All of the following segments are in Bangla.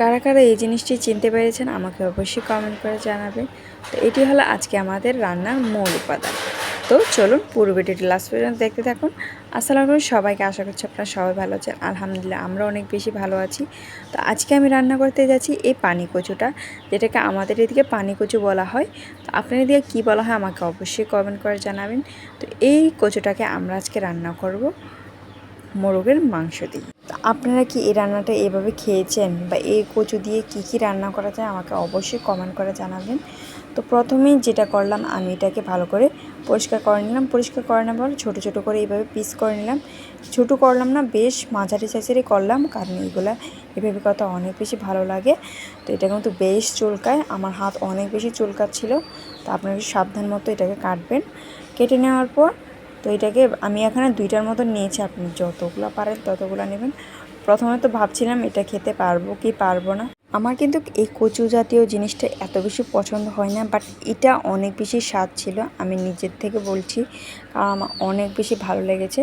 কারা কারা এই জিনিসটি চিনতে পেরেছেন আমাকে অবশ্যই কমেন্ট করে জানাবেন। তো এটি হলো আজকে আমাদের রান্নার মূল উপাদান। তো চলুন পুরো ভিডিওটি লাস্ট পর্যন্ত দেখতে থাকুন। আসসালামু আলাইকুম, সবাইকে আশা করছি আপনারা সবাই ভালো আছেন। আলহামদুলিল্লাহ, আমরা অনেক বেশি ভালো আছি। তো আজকে আমি রান্না করতে যাচ্ছি এই পানি কচুটা, যেটাকে আমাদের এদিকে পানি কচু বলা হয়। তো আপনার এদিকে কী বলা হয় আমাকে অবশ্যই কমেন্ট করে জানাবেন। তো এই কচুটাকে আমরা আজকে রান্না করব, মোরগের মাংস দিয়ে। আপনারা কি এই রান্নাটা এভাবে খেয়েছেন? বা এই কচু দিয়ে কি কি রান্না করা যায়? আমাকে অবশ্যই কমেন্ট করে জানাবেন। তো প্রথমেই যেটা করলাম, আমি এটাকে ভালো করে পরিষ্কার করে নিলাম। পরিষ্কার করে নেওয়ার ছোটো ছোটো করে এইভাবে পিস করে নিলাম। ছোটো করলাম না, বেশ মাঝারি সাইজেরই করলাম, কারণ এইগুলা এভাবে কথা অনেক বেশি ভালো লাগে। তো এটা কিন্তু বেশ চুলকায়। আমার হাত অনেক বেশি চুলকাচ্ছিল। তো আপনারা সাবধান মতো এটাকে কাটবেন। কেটে নেওয়ার পর তো এটাকে আমি এখানে দুইটার মতো নিয়েছি আপনি যতগুলো পারেন ততগুলো নেবেন। প্রথমে তো ভাবছিলাম এটা খেতে পারব কি পারব না। আমার কিন্তু এই কচু জাতীয় জিনিসটা এত বেশি পছন্দ হয় না বাট এটা অনেক বেশি স্বাদ ছিল, আমি নিজের থেকে বলছি, কারণ আমার অনেক বেশি ভালো লেগেছে।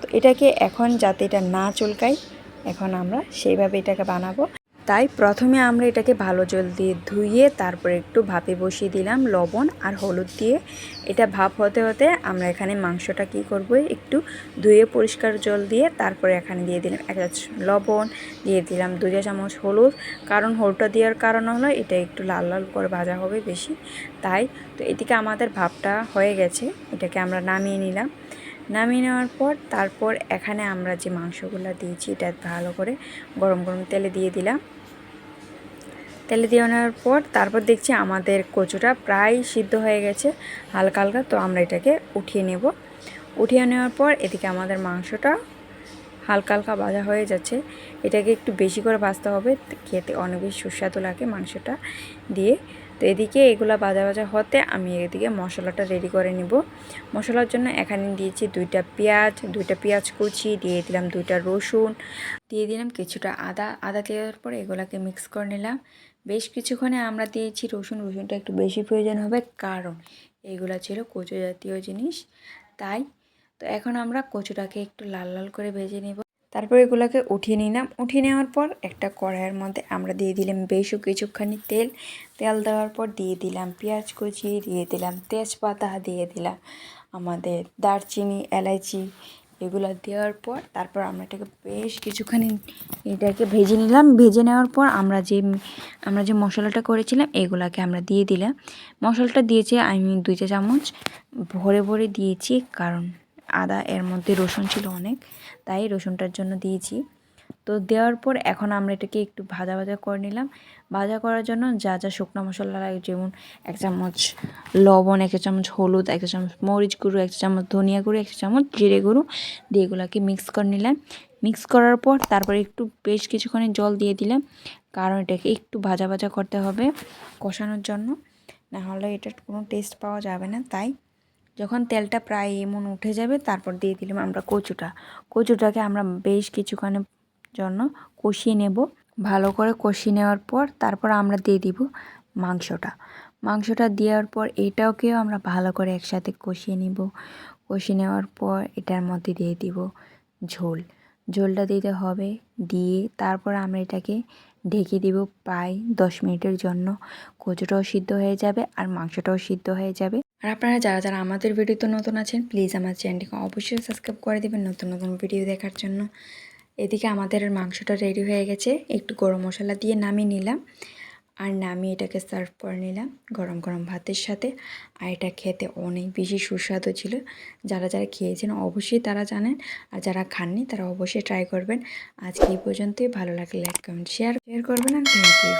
তো এটাকে এখন যাতে এটা না চুলকায়, এখন আমরা সেইভাবে এটাকে বানাবো। তাই প্রথমে আমরা এটাকে ভালো জল দিয়ে ধুইয়ে তারপরে একটু ভাপে বসিয়ে দিলাম লবণ আর হলুদ দিয়ে। এটা ভাপ হতে হতে আমরা এখানে মাংসটা কি করব? একটু ধুয়ে পরিষ্কার জল দিয়ে তারপরে এখানে দিয়ে দিলাম এক লবণ, দিয়ে দিলাম দু চামচ হলুদ। কারণ হলুদটা দেওয়ার কারণ হলো এটা একটু লাল লাল করে ভাজা হবে বেশি। তাই তো এদিকে আমাদের ভাপটা হয়ে গেছে, এটাকে আমরা নামিয়ে নিলাম। নামিয়ে নেওয়ার পর তারপর এখানে আমরা যে মাংসগুলো দিয়েছি, এটা ভালো করে গরম গরম তেলে দিয়ে দিলাম। তেলে দিয়ে নেওয়ার পর তারপর দেখছি আমাদের কচুটা প্রায় সিদ্ধ হয়ে গেছে, হালকা হালকা। তো আমরা এটাকে উঠিয়ে নেব। উঠিয়ে নেওয়ার পর এদিকে আমাদের মাংসটা হালকা হালকা ভাজা হয়ে যাচ্ছে। এটাকে একটু বেশি করে ভাজতে হবে। খেতে অনেক বেশি সুস্বাদু লাগে মাংসটা দিয়ে। তো এদিকে এগুলা ভাজা ভাজা হতে আমি এদিকে মশলাটা রেডি করে নিব। মশলার জন্য এখানে দিয়েছি দুইটা পেঁয়াজ দুইটা পেঁয়াজ কুচি, দিয়ে দিলাম দুইটা রসুন, দিয়ে দিলাম কিছুটা আদা। আদা দেওয়ার পর এগুলাকে মিক্স করে নিলাম। বেশ কিছুক্ষণে আমরা দিয়েছি রসুন। রসুনটা একটু বেশি প্রয়োজন হবে, কারণ এগুলা ছিল কচু জাতীয় জিনিস। তাই তো এখন আমরা কচুটাকে একটু লাল লাল করে ভেজে নেব। তারপর এগুলোকে উঠিয়ে নিলাম। উঠিয়ে নেওয়ার পর একটা কড়াইয়ের মধ্যে আমরা দিয়ে দিলাম বেশ কিছুখানি তেল। তেল দেওয়ার পর দিয়ে দিলাম পেঁয়াজ কুচি, দিয়ে দিলাম তেজপাতা, দিয়ে দিলাম আমাদের দারচিনি এলাচি এগুলো দেওয়ার পর তারপর আমরা এটাকে বেশ কিছুখানি এটাকে ভেজে নিলাম। ভেজে নেওয়ার পর আমরা যে আমরা যে মশলাটা করেছিলাম এগুলাকে আমরা দিয়ে দিলাম। মশলাটা দিয়েছি আমি দুইটা চামচ। ভরে ভরে দিয়েছি কারণ আদা এর মধ্যে রসুন ছিল অনেক, তাই রসুনটার জন্য দিয়েছি। তো দেওয়ার পর এখন আমরা এটাকে একটু ভাজা ভাজা করে নিলাম। ভাজা করার জন্য যা যা শুকনো মশলা লাগে, যেমন এক চামচ লবণ, এক চামচ হলুদ, এক চামচ মরিচ গুঁড়ো, এক চামচ ধনিয়া গুঁড়ো, এক চামচ জিরে গুঁড়ো দিয়ে এগুলোকে মিক্স করে নিলাম। মিক্স করার পর তারপরে একটু বেশ কিছুক্ষণে জল দিয়ে দিলাম, কারণ এটাকে একটু ভাজা ভাজা করতে হবে কষানোর জন্য। না হলে এটার কোনো টেস্ট পাওয়া যাবে না, তাই যখন তেলটা প্রায় এমন উঠে যাবে, তারপর দিয়ে দিলাম আমরা কচুটা। কচুটাকে আমরা বেশ কিছুক্ষণের জন্য কষিয়ে নেব। ভালো করে কষিয়ে নেওয়ার পর তারপর আমরা দিয়ে দিব মাংসটা। মাংসটা দেওয়ার পর এটাকেও আমরা ভালো করে একসাথে কষিয়ে নিব। কষিয়ে নেওয়ার পর এটার মধ্যে দিয়ে দিব ঝোল। ঝোলটা দিতে হবে, দিয়ে তারপর আমরা এটাকে ঢেকে দিব প্রায় দশ মিনিটের জন্য। কচুটাও সিদ্ধ হয়ে যাবে আর মাংসটাও সিদ্ধ হয়ে যাবে। আর আপনারা যারা যারা আমাদের ভিডিওতে নতুন আছেন প্লিজ আমার চ্যানেলটিকে অবশ্যই সাবস্ক্রাইব করে দেবেন নতুন নতুন ভিডিও দেখার জন্য। এদিকে আমাদের মাংসটা রেডি হয়ে গেছে। একটু গরম মশলা দিয়ে নামিয়ে নিলাম। আর নামিয়ে এটাকে সার্ভ করে নিলাম গরম গরম ভাতের সাথে। আর এটা খেতে অনেক বেশি সুস্বাদু ছিল। যারা যারা খেয়েছেন অবশ্যই তারা জানেন। আর যারা খাননি তারা অবশ্যই ট্রাই করবেন। আজকে এই পর্যন্তই। ভালো লাগলে লাইক কমেন্ট শেয়ার শেয়ার করবেন। আর থ্যাংক ইউ